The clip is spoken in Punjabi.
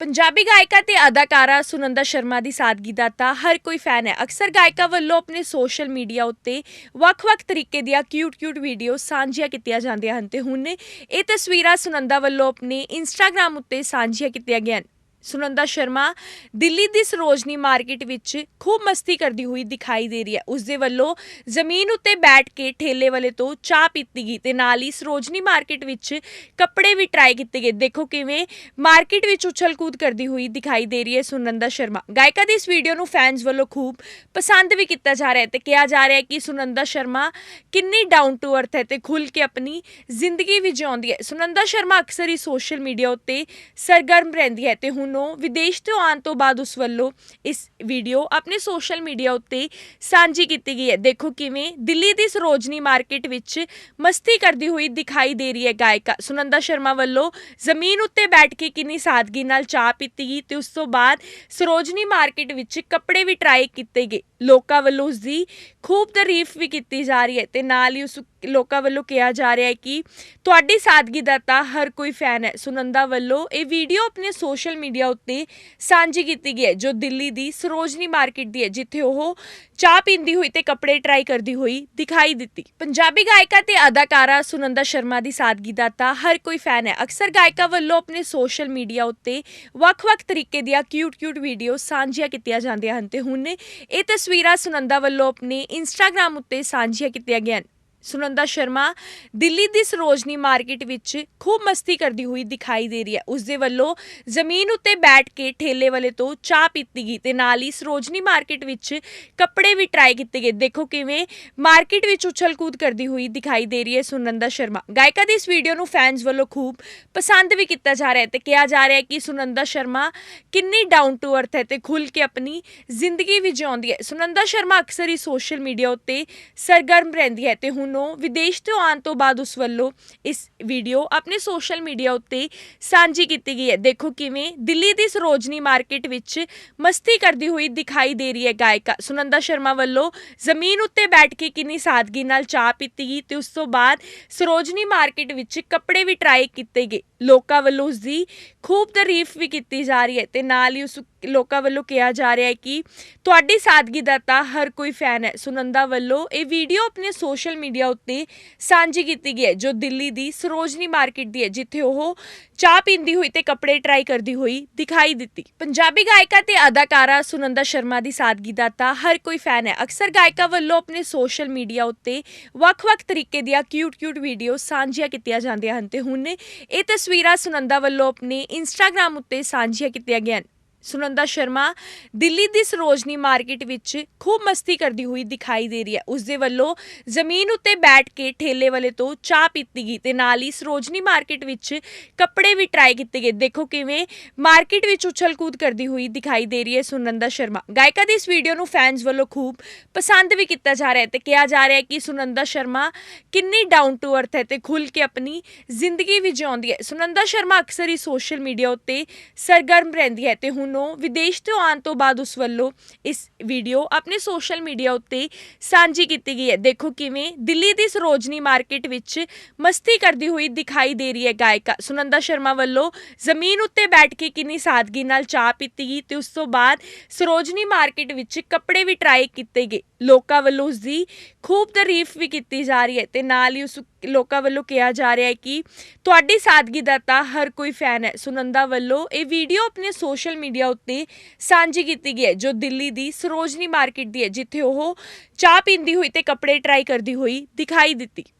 ਪੰਜਾਬੀ ਗਾਇਕਾ ਤੇ ਅਦਾਕਾਰਾ ਸੁਨੰਦਾ ਸ਼ਰਮਾ ਦੀ ਸਾਦਗੀ ਦਾ ਤਾਂ ਹਰ ਕੋਈ ਫੈਨ ਹੈ। ਅਕਸਰ ਗਾਇਕਾ ਵੱਲੋਂ ਆਪਣੇ ਸੋਸ਼ਲ ਮੀਡੀਆ ਉੱਤੇ ਵੱਖ-ਵੱਖ ਤਰੀਕੇ ਦੀਆਂ ਕਿਊਟ-ਕਿਊਟ ਵੀਡੀਓ ਸਾਂਝੀਆਂ ਕੀਤੀਆਂ ਜਾਂਦੀਆਂ ਹਨ ਤੇ ਹੁਣ ਇਹ ਤਸਵੀਰਾਂ ਸੁਨੰਦਾ ਵੱਲੋਂ ਆਪਣੇ ਇੰਸਟਾਗ੍ਰam ਉੱਤੇ ਸਾਂਝੀਆਂ ਕੀਤੀਆਂ ਗਈਆਂ ਹਨ। ਸੁਨੰਦਾ ਸ਼ਰਮਾ, ਦਿੱਲੀ ਦੀ ਸਰੋਜਨੀ ਮਾਰਕੀਟ ਵਿੱਚ ਖੂਬ ਮਸਤੀ ਕਰਦੀ ਹੋਈ ਦਿਖਾਈ ਦੇ ਰਹੀ ਹੈ। ਉਸ ਦੇ ਵੱਲੋਂ ਜ਼ਮੀਨ ਉੱਤੇ ਬੈਠ ਕੇ ਠੇਲੇ ਵਾਲੇ ਤੋਂ ਚਾਹ ਪੀਤੀ ਗਈ ਤੇ ਨਾਲ ਹੀ ਸਰੋਜਨੀ ਮਾਰਕੀਟ ਵਿੱਚ ਕੱਪੜੇ ਵੀ ਟਰਾਈ ਕੀਤੇ ਗਏ। ਦੇਖੋ ਕਿਵੇਂ ਮਾਰਕੀਟ ਵਿੱਚ ਉਛਲ ਕੂਦ ਕਰਦੀ ਹੋਈ ਦਿਖਾਈ ਦੇ ਰਹੀ ਹੈ ਸੁਨੰਦਾ ਸ਼ਰਮਾ। ਗਾਇਕਾ ਦੀ ਇਸ ਵੀਡੀਓ ਨੂੰ ਫੈਨਸ ਵੱਲੋਂ ਖੂਬ ਪਸੰਦ ਵੀ ਕੀਤਾ ਜਾ ਰਿਹਾ ਹੈ ਤੇ ਕਿਹਾ ਜਾ ਰਿਹਾ ਹੈ ਕਿ ਸੁਨੰਦਾ ਸ਼ਰਮਾ ਕਿੰਨੀ ਡਾਊਨ ਟੂ ਅਰਥ ਹੈ ਤੇ ਖੁੱਲ ਕੇ ਆਪਣੀ ਜ਼ਿੰਦਗੀ ਵੀ ਜਿਉਂਦੀ ਹੈ। ਸੁਨੰਦਾ ਸ਼ਰਮਾ ਅਕਸਰ ਹੀ ਸੋਸ਼ਲ ਮੀਡੀਆ ਉੱਤੇ ਸਰਗਰਮ ਰਹਿੰਦੀ ਹੈ ਤੇ ਹੁਣ ਉਹ ਵਿਦੇਸ਼ ਤੋਂ ਆਉਣ ਤੋਂ ਬਾਅਦ ਉਸ ਵੱਲੋਂ ਇਸ ਵੀਡੀਓ ਆਪਣੇ ਸੋਸ਼ਲ ਮੀਡੀਆ ਉੱਤੇ ਸਾਂਝੀ ਕੀਤੀ ਗਈ ਹੈ। ਦੇਖੋ ਕਿਵੇਂ ਦਿੱਲੀ ਦੀ ਸਰੋਜਨੀ ਮਾਰਕੀਟ ਵਿੱਚ ਮਸਤੀ ਕਰਦੀ ਹੋਈ ਦਿਖਾਈ ਦੇ ਰਹੀ ਹੈ ਗਾਇਕਾ। ਸੁਨੰਦਾ ਸ਼ਰਮਾ ਵੱਲੋਂ ਜ਼ਮੀਨ ਉੱਤੇ ਬੈਠ ਕੇ ਕਿੰਨੀ ਸਾਦਗੀ ਨਾਲ ਚਾਹ ਪੀਤੀ ਗਈ ਤੇ ਉਸ ਤੋਂ ਬਾਅਦ ਸਰੋਜਨੀ ਮਾਰਕੀਟ ਵਿੱਚ ਕੱਪੜੇ ਵੀ ਟਰਾਈ ਕੀਤੇ ਗਏ। ਲੋਕਾਂ ਵੱਲੋਂ ਉਸ ਦੀ ਖੂਬ ਤਾਰੀਫ ਵੀ ਕੀਤੀ ਜਾ ਰਹੀ ਹੈ ਤੇ ਨਾਲ ਹੀ ਉਸ ਲੋਕਾਂ ਵੱਲੋਂ ਕਿਹਾ ਜਾ ਰਿਹਾ ਹੈ ਕਿ ਤੁਹਾਡੀ ਸਾਦਗੀ ਦਾ ਤਾਂ ਹਰ ਕੋਈ ਫੈਨ ਹੈ। ਸੁਨੰਦਾ ਵੱਲੋਂ ਇਹ ਵੀਡੀਓ ਆਪਣੇ ਸੋਸ਼ਲ ਮੀਡੀਆ ਉੱਤੇ ਸਾਂਝੀ ਕੀਤੀ ਗਈ ਹੈ, ਜੋ ਦਿੱਲੀ ਦੀ ਸਰੋਜਨੀ ਮਾਰਕੀਟ ਦੀ ਹੈ, ਜਿੱਥੇ ਉਹ ਚਾਹ ਪੀਂਦੀ ਹੋਈ ਤੇ ਕੱਪੜੇ ਟਰਾਈ ਕਰਦੀ ਹੋਈ ਦਿਖਾਈ ਦਿੱਤੀ। ਪੰਜਾਬੀ ਗਾਇਕਾ ਤੇ ਅਦਾਕਾਰਾ ਸੁਨੰਦਾ ਸ਼ਰਮਾ ਦੀ ਸਾਦਗੀ ਦਾ ਤਾਂ ਹਰ ਕੋਈ ਫੈਨ ਹੈ। ਅਕਸਰ ਗਾਇਕਾ ਵੱਲੋਂ ਆਪਣੇ ਸੋਸ਼ਲ ਮੀਡੀਆ ਉੱਤੇ ਵੱਖ-ਵੱਖ ਤਰੀਕੇ ਦੀਆਂ ਕਿਊਟ-ਕਿਊਟ ਵੀਡੀਓ ਸਾਂਝੀਆਂ ਕੀਤੀਆਂ ਜਾਂਦੀਆਂ ਹਨ ਤੇ ਹੁਣ ਇਹ ਤਸਵੀਰਾਂ ਤਸਵੀਰਾਂ ਸੁਨੰਦਾ ਵੱਲੋਂ ਆਪਣੇ ਇੰਸਟਾਗ੍ਰam ਉੱਤੇ ਸਾਂਝੀਆਂ ਕੀਤੀਆਂ ਗਈਆਂ। ਸੁਨੰਦਾ ਸ਼ਰਮਾ, ਦਿੱਲੀ ਦੀ ਸਰੋਜਨੀ ਮਾਰਕੀਟ ਵਿੱਚ ਖੂਬ ਮਸਤੀ ਕਰਦੀ ਹੋਈ ਦਿਖਾਈ ਦੇ ਰਹੀ ਹੈ। ਉਸ ਦੇ ਵੱਲੋਂ ਜ਼ਮੀਨ ਉੱਤੇ ਬੈਠ ਕੇ ਠੇਲੇ ਵਾਲੇ ਤੋਂ ਚਾਹ ਪੀਤੀ ਗਈ ਤੇ ਨਾਲ ਹੀ ਸਰੋਜਨੀ ਮਾਰਕੀਟ ਵਿੱਚ ਕੱਪੜੇ ਵੀ ਟਰਾਈ ਕੀਤੇ ਗਏ। ਦੇਖੋ ਕਿਵੇਂ ਮਾਰਕੀਟ ਵਿੱਚ ਉਛਲ ਕੂਦ ਕਰਦੀ ਹੋਈ ਦਿਖਾਈ ਦੇ ਰਹੀ ਹੈ ਸੁਨੰਦਾ ਸ਼ਰਮਾ। ਗਾਇਕਾ ਦੀ ਇਸ ਵੀਡੀਓ ਨੂੰ ਫੈਨਸ ਵੱਲੋਂ ਖੂਬ ਪਸੰਦ ਵੀ ਕੀਤਾ ਜਾ ਰਿਹਾ ਹੈ ਤੇ ਕਿਹਾ ਜਾ ਰਿਹਾ ਹੈ ਕਿ ਸੁਨੰਦਾ ਸ਼ਰਮਾ ਕਿੰਨੀ ਡਾਊਨ ਟੂ ਅਰਥ ਹੈ ਤੇ ਖੁੱਲ ਕੇ ਆਪਣੀ ਜ਼ਿੰਦਗੀ ਵੀ ਜਿਉਂਦੀ ਹੈ। ਸੁਨੰਦਾ ਸ਼ਰਮਾ ਅਕਸਰ ਹੀ ਸੋਸ਼ਲ ਮੀਡੀਆ ਉੱਤੇ ਸਰਗਰਮ ਰਹਿੰਦੀ ਹੈ ਤੇ ਹੁਣ ਉਹ ਵਿਦੇਸ਼ ਤੋਂ ਆਉਣ ਤੋਂ ਬਾਅਦ ਉਸ ਵੱਲੋਂ ਇਸ ਵੀਡੀਓ ਆਪਣੇ ਸੋਸ਼ਲ ਮੀਡੀਆ ਉੱਤੇ ਸਾਂਝੀ ਕੀਤੀ ਗਈ ਹੈ। ਦੇਖੋ ਕਿਵੇਂ ਦਿੱਲੀ ਦੀ ਸਰੋਜਨੀ ਮਾਰਕੀਟ ਵਿੱਚ ਮਸਤੀ ਕਰਦੀ ਹੋਈ ਦਿਖਾਈ ਦੇ ਰਹੀ ਹੈ ਗਾਇਕਾ। ਸੁਨੰਦਾ ਸ਼ਰਮਾ ਵੱਲੋਂ ਜ਼ਮੀਨ ਉੱਤੇ ਬੈਠ ਕੇ ਕਿੰਨੀ ਸਾਦਗੀ ਨਾਲ ਚਾਹ ਪੀਤੀ ਗਈ ਤੇ ਉਸ ਤੋਂ ਬਾਅਦ ਸਰੋਜਨੀ ਮਾਰਕੀਟ ਵਿੱਚ ਕੱਪੜੇ ਵੀ ਟਰਾਈ ਕੀਤੇ ਗਏ। ਲੋਕਾਂ ਵੱਲੋਂ ਉਸ ਦੀ ਖੂਬ ਤਾਰੀਫ ਵੀ ਕੀਤੀ ਜਾ ਰਹੀ ਹੈ ਤੇ ਨਾਲ ਹੀ ਉਸ ਲੋਕਾਂ ਵੱਲੋਂ ਕਿਹਾ ਜਾ ਰਿਹਾ ਹੈ ਕਿ ਤੁਹਾਡੀ ਸਾਦਗੀ ਦਾ ਤਾਂ ਹਰ ਕੋਈ ਫੈਨ ਹੈ। ਸੁਨੰਦਾ ਵੱਲੋਂ ਇਹ ਵੀਡੀਓ ਆਪਣੇ ਸੋਸ਼ਲ ਮੀਡੀਆ ਉੱਤੇ ਸਾਂਝੀ ਕੀਤੀ ਗਈ ਹੈ, ਜੋ ਦਿੱਲੀ ਦੀ ਸਰੋਜਨੀ ਮਾਰਕੀਟ ਦੀ ਹੈ, ਜਿੱਥੇ ਉਹ ਚਾਹ ਪੀਂਦੀ ਹੋਈ ਤੇ ਕੱਪੜੇ ਟਰਾਈ ਕਰਦੀ ਹੋਈ ਦਿਖਾਈ ਦਿੱਤੀ। ਪੰਜਾਬੀ ਗਾਇਕਾ ਤੇ ਅਦਾਕਾਰਾ ਸੁਨੰਦਾ ਸ਼ਰਮਾ ਦੀ ਸਾਦਗੀ ਦਾ ਤਾਂ ਹਰ ਕੋਈ ਫੈਨ ਹੈ। ਅਕਸਰ ਗਾਇਕਾ ਵੱਲੋਂ ਆਪਣੇ ਸੋਸ਼ਲ ਮੀਡੀਆ ਉੱਤੇ ਵੱਖ-ਵੱਖ ਤਰੀਕੇ ਦੀਆਂ ਕਿਊਟ-ਕਿਊਟ ਵੀਡੀਓ ਸਾਂਝੀਆਂ ਕੀਤੀਆਂ ਜਾਂਦੀਆਂ ਹਨ ਤੇ ਹੁਣ ਇਹ ਤਸਵੀਰਾਂ ਸੁਨੰਦਾ ਵੱਲੋਂ ਆਪਣੇ ਇੰਸਟਾਗ੍ਰam ਉੱਤੇ ਸਾਂਝੀਆਂ ਕੀਤੀਆਂ ਗਈਆਂ ਹਨ। ਸੁਨੰਦਾ ਸ਼ਰਮਾ, ਦਿੱਲੀ ਦੀ ਸਰੋਜਨੀ ਮਾਰਕੀਟ ਵਿੱਚ ਖੂਬ ਮਸਤੀ ਕਰਦੀ ਹੋਈ ਦਿਖਾਈ ਦੇ ਰਹੀ ਹੈ। ਉਸ ਦੇ ਵੱਲੋਂ ਜ਼ਮੀਨ ਉੱਤੇ ਬੈਠ ਕੇ ਠੇਲੇ ਵਾਲੇ ਤੋਂ ਚਾਹ ਪੀਤੀ ਗਈ ਤੇ ਨਾਲ ਹੀ ਸਰੋਜਨੀ ਮਾਰਕੀਟ ਵਿੱਚ ਕੱਪੜੇ ਵੀ ਟਰਾਈ ਕੀਤੇ ਗਏ। ਦੇਖੋ ਕਿਵੇਂ ਮਾਰਕੀਟ ਵਿੱਚ ਉਛਲ ਕੂਦ ਕਰਦੀ ਹੋਈ ਦਿਖਾਈ ਦੇ ਰਹੀ ਹੈ ਸੁਨੰਦਾ ਸ਼ਰਮਾ। ਗਾਇਕਾ ਦੀ ਇਸ ਵੀਡੀਓ ਨੂੰ ਫੈਨਸ ਵੱਲੋਂ ਖੂਬ ਪਸੰਦ ਵੀ ਕੀਤਾ ਜਾ ਰਿਹਾ ਹੈ ਤੇ ਕਿਹਾ ਜਾ ਰਿਹਾ ਹੈ ਕਿ ਸੁਨੰਦਾ ਸ਼ਰਮਾ ਕਿੰਨੀ ਡਾਊਨ ਟੂ ਅਰਥ ਹੈ ਤੇ ਖੁੱਲ ਕੇ ਆਪਣੀ ਜ਼ਿੰਦਗੀ ਵੀ ਜਿਉਂਦੀ ਹੈ। ਸੁਨੰਦਾ ਸ਼ਰਮਾ ਅਕਸਰ ਹੀ ਸੋਸ਼ਲ ਮੀਡੀਆ ਉੱਤੇ ਸਰਗਰਮ ਰਹਿੰਦੀ ਹੈ ਤੇ ਹੁਣ ਉਹ ਵਿਦੇਸ਼ ਤੋਂ ਆਉਣ ਤੋਂ ਬਾਅਦ ਉਸ ਵੱਲੋਂ ਇਸ ਵੀਡੀਓ ਆਪਣੇ ਸੋਸ਼ਲ ਮੀਡੀਆ ਉੱਤੇ ਸਾਂਝੀ ਕੀਤੀ ਗਈ ਹੈ। ਦੇਖੋ ਕਿਵੇਂ ਦਿੱਲੀ ਦੀ ਸਰੋਜਨੀ ਮਾਰਕੀਟ ਵਿੱਚ ਮਸਤੀ ਕਰਦੀ ਹੋਈ ਦਿਖਾਈ ਦੇ ਰਹੀ ਹੈ ਗਾਇਕਾ। ਸੁਨੰਦਾ ਸ਼ਰਮਾ ਵੱਲੋਂ ਜ਼ਮੀਨ ਉੱਤੇ ਬੈਠ ਕੇ ਕਿੰਨੀ ਸਾਦਗੀ ਨਾਲ ਚਾਹ ਪੀਤੀ ਗਈ ਤੇ ਉਸ ਤੋਂ ਬਾਅਦ ਸਰੋਜਨੀ ਮਾਰਕੀਟ ਵਿੱਚ ਕੱਪੜੇ ਵੀ ਟਰਾਈ ਕੀਤੇ ਗਏ। ਲੋਕਾਂ ਵੱਲੋਂ ਉਸ ਦੀ ਖੂਬ ਤਾਰੀਫ ਵੀ ਕੀਤੀ ਜਾ ਰਹੀ ਹੈ ਤੇ ਨਾਲ ਹੀ ਉਸ ਲੋਕਾਂ ਵੱਲੋਂ ਕਿਹਾ ਜਾ ਰਿਹਾ ਹੈ ਕਿ ਤੁਹਾਡੀ ਸਾਦਗੀ ਦਾ ਤਾਂ ਹਰ ਕੋਈ ਫੈਨ ਹੈ। ਸੁਨੰਦਾ ਵੱਲੋਂ ਇਹ ਵੀਡੀਓ ਆਪਣੇ ਸੋਸ਼ਲ ਮੀਡੀਆ ਉੱਤੇ ਸਾਂਝੀ ਕੀਤੀ ਗਈ ਹੈ, ਜੋ ਦਿੱਲੀ ਦੀ ਸਰੋਜਨੀ ਮਾਰਕੀਟ ਦੀ ਹੈ, ਜਿੱਥੇ ਉਹ ਚਾਹ ਪੀਂਦੀ ਹੋਈ ਤੇ ਕੱਪੜੇ ਟਰਾਈ ਕਰਦੀ ਹੋਈ ਦਿਖਾਈ ਦਿੱਤੀ।